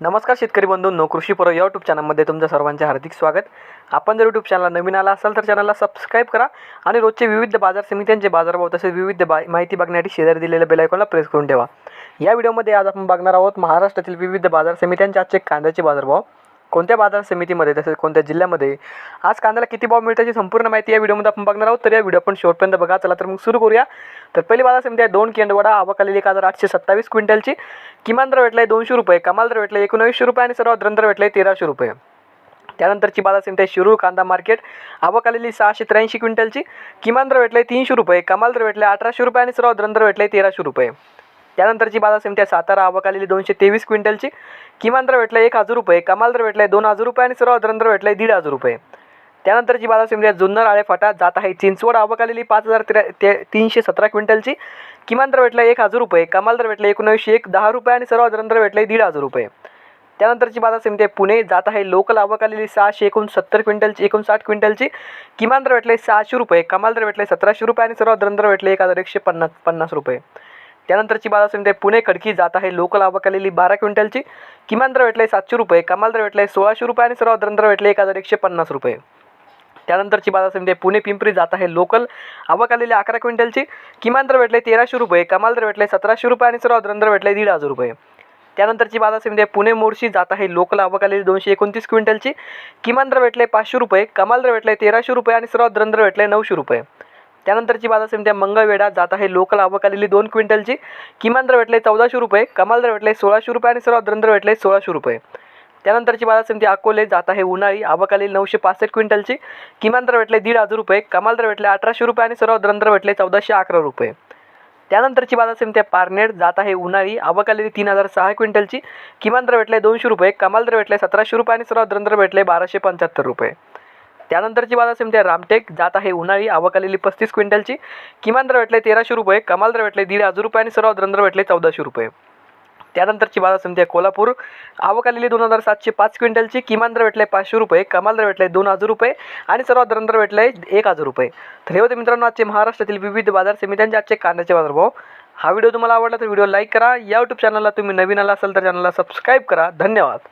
नमस्कार शेतकरी बंधूंनो कृषी या यूट्यूब चॅनलमध्ये तुमचं सर्वांचे हार्दिक स्वागत. आपण जर यूट्यूब चॅनलला नवीन आला असाल तर चॅनलला सबस्क्राईब करा आणि रोजचे विविध बाजार समित्यांचे बाजारभाव तसेच विविध बा माहिती बघण्यासाठी शेजारी दिलेल्या बेलायकॉनला प्रेस करून ठेवा. या व्हिडिओमध्ये आज आपण बघणार आहोत महाराष्ट्रातील विविध बाजार समित्यांचे आजचे कांद्याचे बाजारभाव. कोणत्या बाजार समितीमध्ये तसेच कोणत्या जिल्ह्यामध्ये आज कांद्याला किती भाव मिळतात याची संपूर्ण माहिती या व्हिडिओमध्ये आपण बघणार आहोत. तर या व्हिडिओ आपण शेवटपर्यंत बघा. चला तर मग सुरू करूया. तर पहिली बाजार समिती आहे दोन केंडवाडा आवक आलेली एक हजार आठशे सत्तावीस क्विंटलची. किमान दर भेटला आहे दोनशे रुपये. कमाल दर भेटला आहे एकोणवीसशे रुपये आणि सर्वात दर भेटला आहे तेराशे रुपये. त्यानंतरची बाजार समिती आहे शिरूर कांदा मार्केट. आवक आलेली सहाशे त्र्याऐंशी क्विंटलची. किमान दर भेटले तीनशे रुपये. कमाल दर भेटले अठराशे रुपये आणि सर्वात दर भेटले तेराशे रुपये. त्यानंतरची बाजार समिती सातारा आवक आलेली दोनशे तेवीस क्विंटलची. किमान दर भेटला एक हजार रुपये कमाल दर भेटला आहे दोन हजार रुपये आणि सर्व दर भेटला आहे दीड हजार रुपये. त्यानंतरची बाजार समिती जुन्नर आळे फाटा जात आहे चिंचवड आवक आलेली पाच हजार त्र्या ते तीनशे सतरा क्विंटलची. किमान दर भेटला एक हजार रुपये कमाल दर भेटला एकोणीसशे एक दहा रुपये आणि सर्वात दर भेटले दीड हजार रुपये. त्यानंतरची बाजार समिती आहे पुणे जात आहे लोकल आवक आलेली सहाशे एकोणसत्तर क्विंटलची एकोणसाठ क्विंटलची. किमान दर भेटले सहाशे रुपये कमाल दर भेटले सतराशे रुपये आणि सर्वात दर भेटले एक हजार एकशे पन्नास पन्नास रुपये. त्यानंतरची बाजार समिती आहे. पुणे खडकी जात आहे. लोकल आवक आलेली बारा क्विंटलची. किमान दर भेटले सातशे रुपये कमाल दर भेटले सोळाशे रुपये आणि सर्वात दर भेटले एक हजार एकशे पन्नास रुपये. त्यानंतरची बाजार समिती आहे. पुणे पिंपरी जात आहे. लोकल आवक आलेली अकरा क्विंटलची. किमान दर भेटले तेराशे रुपये कमाल दर भेटले सतराशे रुपये आणि सर्वात दर भेटले दीड हजार रुपये. त्यानंतरची बाजार समिती आहे. पुणे मोर्शी जात आहे. लोकल आवक आलेली दोनशे एकोणतीस क्विंटलची. किमान दर भेटले पाचशे रुपये कमाल दर भेटले तेराशे रुपये आणि सर्वात दर भेटले नऊशे रुपये. त्यानंतरची बाजार समित्या मंगळवेढा जात आहे. लोकल आवक आलेली दोन क्विंटलची. किमान दर भेटले चौदाशे रुपये कमाल दर भेटले सोळाशे रुपये आणि सर्वात दर भेटले सोळाशे रुपये. त्यानंतरची बाजार समिती अकोले जात आहे. उन्हाळी आवक आलेली नऊशे पासष्ट क्विंटलची. किमान दर भेटले दीड हजार रुपये कमाल दर भेटले अठराशे रुपये आणि सर्वात दर भेटले चौदाशे अकरा रुपये. त्यानंतरची बाजार समिती पारनेर जात आहे. उन्हाळी आवक आलेली तीन हजार सहा क्विंटलची. किमान दर भेटले दोनशे रुपये कमाल दर भेटले सतराशे रुपये आणि सर्वात दर भेटले बाराशे पंच्याहत्तर रुपये. त्यानंतरची बाजार समिती आहे रामटेक जात आहे उन्हाळी आवक आलेली पस्तीस क्विंटलची. किमान दर भेटले तेराशे रुपये कमाल दर भेटले दीड हजार रुपये आणि सर्वात दर भेटले चौदाशे रुपये. त्यानंतरची बाजार समिती आहे कोल्हापूर. आवक आलेली दोन हजार सातशे पाच क्विंटलची किमान दर भेटले पाचशे रुपये कमाल दर भेटले दोन हजार रुपये आणि सर्वात दर भेटले एक हजार रुपये. तर हे होते मित्रांनो आजचे महाराष्ट्रातील विविध बाजार समित्यांचे आजचे कांद्याचे बाजारभाव. हा व्हिडिओ तुम्हाला आवडला तर व्हिडिओ लाईक करा. या यूट्यूब चॅनलला तुम्ही नवीन आला असाल तर चॅनलला सबस्क्राईब करा. धन्यवाद.